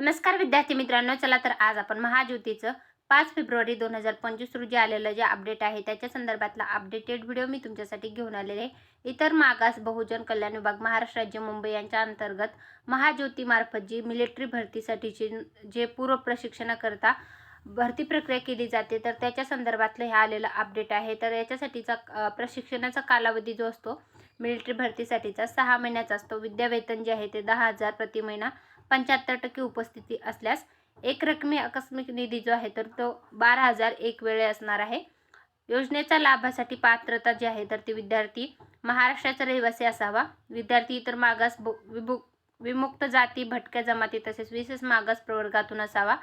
नमस्कार विद्यार्थी मित्रांनो चला तर आज आपण महाज्योतीचं पाच फेब्रुवारी दोन हजार पंचवीस रोजी आलेलं जे अपडेट आहे त्याच्या संदर्भातला अपडेटेड व्हिडिओ मी तुमच्यासाठी घेऊन आलेले आहे. इतर मागास बहुजन कल्याण विभाग महाराष्ट्र राज्य मुंबई यांच्या अंतर्गत महाज्योतीमार्फत जी मिलिटरी भरतीसाठीची जे पूर्व प्रशिक्षणाकरता भरती प्रक्रिया केली जाते तर त्याच्या संदर्भातलं हे आलेलं अपडेट आहे. तर याच्यासाठीचा प्रशिक्षणाचा कालावधी जो असतो मिलिटरी भरतीसाठीचा सहा महिन्याचा असतो. विद्यावेतन जे आहे ते दहा हजार प्रति महिना पंच्याहत्तर टक्के उपस्थिती असल्यास एक रकमी आकस्मिक निधी जो आहे तर तो बारा हजार एक वेळे असणार आहे. योजनेचा लाभासाठी पात्रता जी आहे तर ती विद्यार्थी महाराष्ट्राचा रहिवासी असावा. विद्यार्थी इतर मागास भु- विभु विमुक्त जाती भटक्या जमाती तसेच विशेष मागास प्रवर्गातून असावा.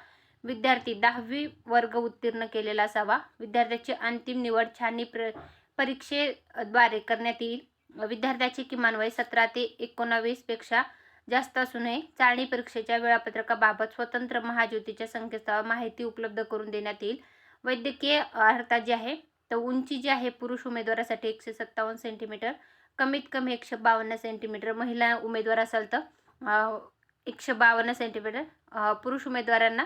विद्यार्थी दहावी वर्ग उत्तीर्ण केलेला असावा. विद्यार्थ्याची अंतिम निवड छाननी प्र परीक्षेद्वारे करण्यात येईल. विद्यार्थ्याचे किमान वय सतरा ते एकोणावीसपेक्षा जास्त असू नये. चाळणी परीक्षेच्या वेळापत्रकाबाबत स्वतंत्र महाज्योतीच्या संकेतस्थळावर माहिती उपलब्ध करून देण्यात येईल. वैद्यकीय अर्हता जी आहे तर उंची जी आहे पुरुष उमेदवारासाठी एकशे सत्तावन्न सेंटीमीटर कमीत कमी एकशे बावन्न सेंटीमीटर महिला उमेदवार असाल तर एकशे बावन्न सेंटीमीटर पुरुष उमेदवारांना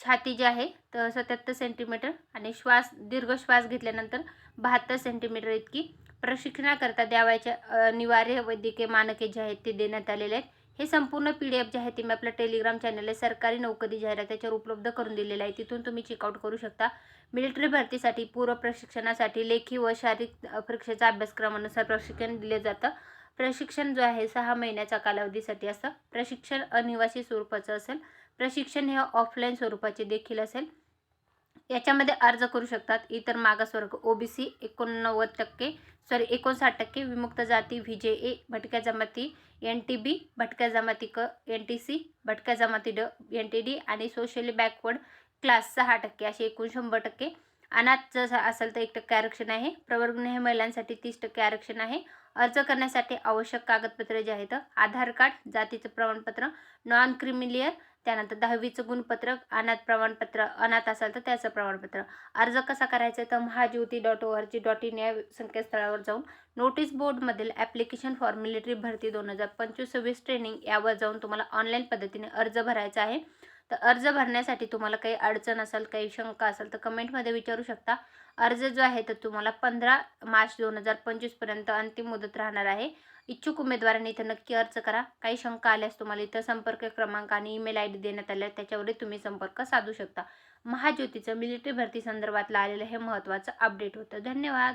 छाती जी आहे तर सत्याहत्तर सेंटीमीटर आणि श्वास दीर्घ श्वास घेतल्यानंतर बहात्तर सेंटीमीटर इतकी प्रशिक्षणाकरता द्यावायच्या अनिवार्य वैद्यकीय मानके जे आहेत ते देण्यात आलेले आहेत. हे संपूर्ण पी डी एफ जे आहे ते मी आपल्या टेलिग्राम चॅनल आहे सरकारी नोकरी जाहिरात त्याच्यावर उपलब्ध करून दिलेलं आहे. तिथून तुम्ही चेकआउट करू शकता. मिलिटरी भरतीसाठी पूर्व प्रशिक्षणासाठी लेखी व शारीरिक परीक्षेचा अभ्यासक्रमानुसार प्रशिक्षण दिले जातं. प्रशिक्षण जो आहे सहा महिन्याच्या कालावधीसाठी असतं. प्रशिक्षण अनिवासी स्वरूपाचं असेल. प्रशिक्षण हे ऑफलाईन स्वरूपाचे देखील असेल. याच्यामध्ये अर्ज करू शकतात. इतर मागासवर्ग ओबीसी एकोणनव्वद टक्के सॉरी एकोणसाठ टक्के विमुक्त जाती व्ही जे ए भटक्या जमाती एन टी बी भटक्या जमाती क एन टी सी भटक्या जमाती ड एन टी डी आणि सोशली बॅकवर्ड क्लास सहा टक्के असे एकूण शंभर टक्के अनाथ जसं असेल तर एक टक्के आरक्षण आहे. प्रवर्गनीय महिलांसाठी तीस टक्के आरक्षण आहे. अर्ज करण्यासाठी आवश्यक कागदपत्रे जे आहेत आधार कार्ड जातीचं प्रमाणपत्र नॉन क्रिमिलियर त्यानंतर दहावीचं गुणपत्र अनाथ प्रमाणपत्र अनाथ असाल तर त्याचं प्रमाणपत्र. अर्ज कसा करायचा तर Mahajyoti dot O R G dot in या संकेतस्थळावर जाऊन नोटीस बोर्डमधील ॲप्लिकेशन फॉर मिलिटरी भरती दोन हजार पंचवीस सव्वीस ट्रेनिंग यावर जाऊन तुम्हाला ऑनलाईन पद्धतीने अर्ज भरायचा आहे. तर अर्ज भरण्यासाठी तुम्हाला काही अडचण असेल काही शंका असेल तर कमेंटमध्ये विचारू शकता. अर्ज जो आहे तर तुम्हाला पंधरा मार्च दोन हजार पंचवीसपर्यंत अंतिम मुदत राहणार आहे. इच्छुक उमेदवारांनी इथं नक्की अर्ज करा. काही शंका आल्यास तुम्हाला इथं संपर्क क्रमांक आणि ईमेल आय डी देण्यात आले आहे त्याच्यावरही तुम्ही संपर्क साधू शकता. महाज्योतीचं मिलिटरी भरती संदर्भातलं आलेलं हे महत्त्वाचं अपडेट होतं. धन्यवाद!